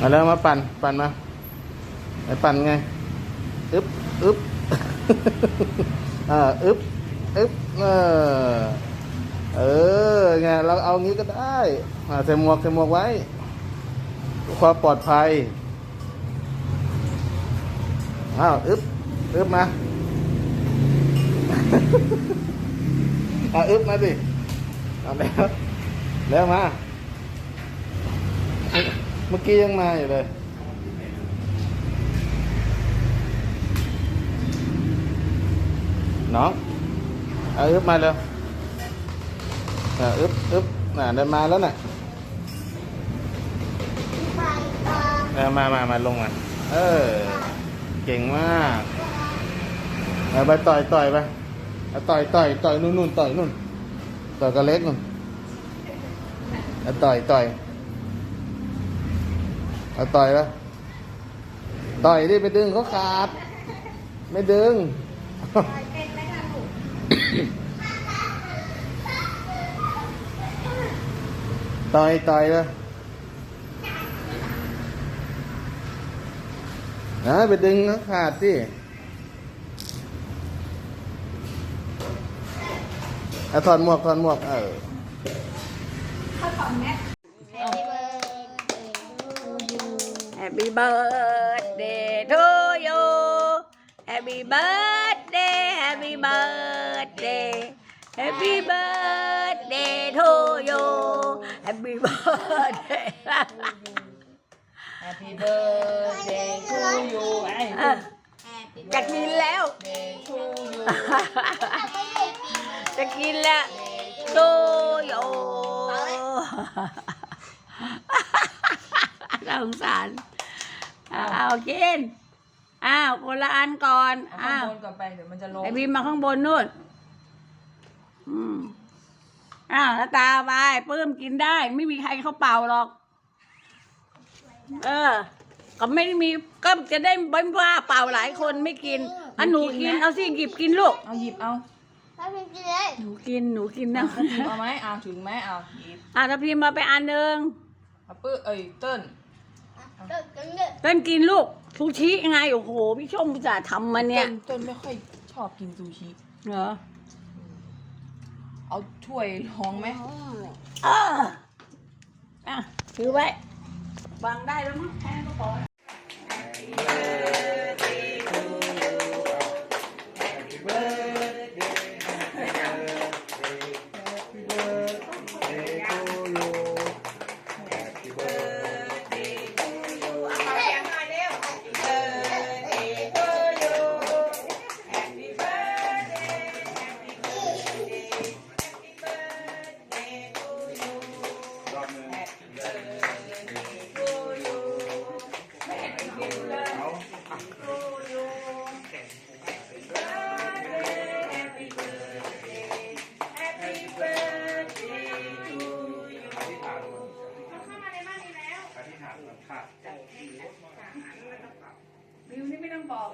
มาแล้วมาปั่น ปั่นมาไปปั่นไงอึ๊บอึ๊บอ่าอึ๊บอึ๊บเออเออไงเราเอางี้ก็ได้อ่าใส่หมวกใส่หมวกไว้ ความปลอดภัยอ้าวอึ๊บอึ๊บมาอะอึ๊บมาสิเอาแล้วแล้วมา เมื่อกี้ยังมาอยู่เลยน้องเอาอึ๊บมาเร็วเอออึ๊บอึ๊บน่ะได้มาแล้วน่ะเออมามามาลงมาเออเก่งมากเอาไปต่อยต่อยไปเอาต่อยต่อยต่อยนู่นนู่นต่อยนู่นต่อยกับเล็กนู่นเอาต่อยต่อย เอาต่อยไปต่อยดิไปดึงเขาขาด ไม่ดึงต่อยต่อยเลยนะไปดึงเขาขาดสิเอาถอดหมวกถอดหมวกเออ Happy birthday to you Happy birthday Happy birthday Happy birthday to you Happy birthday Happy birthday to you ไอ้ อ่ะจะกินแล้ว Day to you จะกินแล้ว to you น่าสงสาร อะเอากินอ้าวคนละอันก่อนเอาอ้าข้างวบนก่อนไปเดี๋ยวมันจะลงไอบีมมาข้างบนนู่นอืมอ้าวแล้วตาไปปื้มกินได้ ไม่มีใครเขาเป่าหรอก เออ ก็ไม่ได้มีก็จะได้ไม่ว่าเป่าหลายคนไม่กินอะหนูกินเอาสิหยิบกินลูกเอาหยิบเอาหนูกินหนูกินนะเอาหยิบเอาไหมเอาถึงไหมเอาหยิบอะถ้าพิมพ์มาไปอันหนึ่งเอาปื้อเอ้ยเติ้ล เต้นกินลูกซูชิไงโอ้โหพี่ชมจะทำมาเนี่ยเติ้ลเติ้ลไม่ค่อยชอบกินซูชิ เหรอเอาถ้วยรองไหมเอออะถือไว้วางได้แล้วมั้งแค่นั้นก็พอ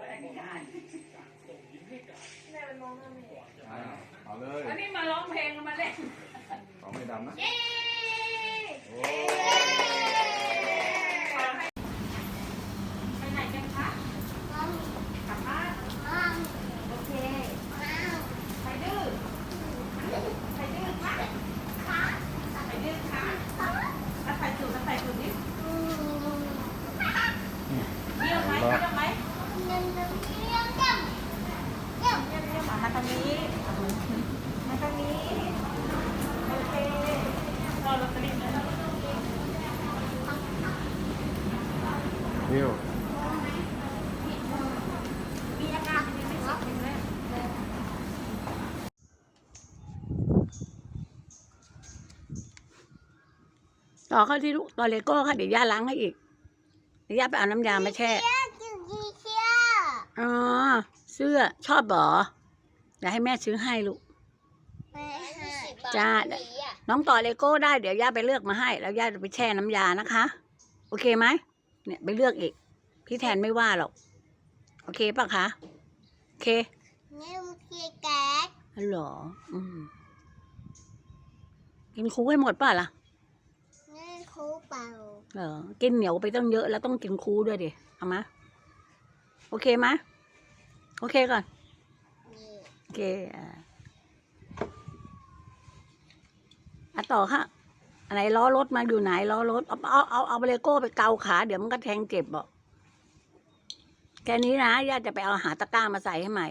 นี่ไม่ต้องบอกเลยอธิษฐานเอาเลยอันนี้มาร้องเพลงมาเล่นของไม่ดำนะไปไหนกันคะกลับบ้านโอเคไปดื้อไปดื้อคะไปดื้อคะแล้วใส่สูตรแล้วใส่สูตรนี้เยี่ยมไหมเยี่ยมไหมมา ทางนี้มาทางนี้ โอเคเราลอตเตอรี่นะวิวต่อเข้าที่ลูกต่อเลโก้ค่ะเดี๋ยวย่าล้างให้อีก เดี๋ยวย่าไปเอาน้ำยามาแช่ อ๋อ เสื้อชอบเหรอ เดี๋ยวให้แม่ซื้อให้ลูกจ้า น้องต่อเลโก้ได้เดี๋ยวย่าไปเลือกมาให้ แล้วย่าจะไปแช่น้ำยานะคะ โอเคไหมเนี่ยไปเลือกอีก พี่แทนไม่ว่าหรอก โอเคปะคะ โอเคอ๋อเหรออืมกินคุกให้หมดป่ะล่ะ นี่คคูเป่าเออกินเหนียวไปต้องเยอะแล้วต้องกินคูด้วยดิ เอามา โอเคไหมยโอเคก่อนนี่โอ เคอะอะต่อค่ะอะไรล้อรถมาอยู่ไหนล้อรถเอาเอาเอาเอาเลโก้ไปเกาขา เดี๋ยวมันก็แทงเจ็บบอกแค่นี้นะย่าจะไปเอาหาตะกร้ามาใส่ให้ใหม่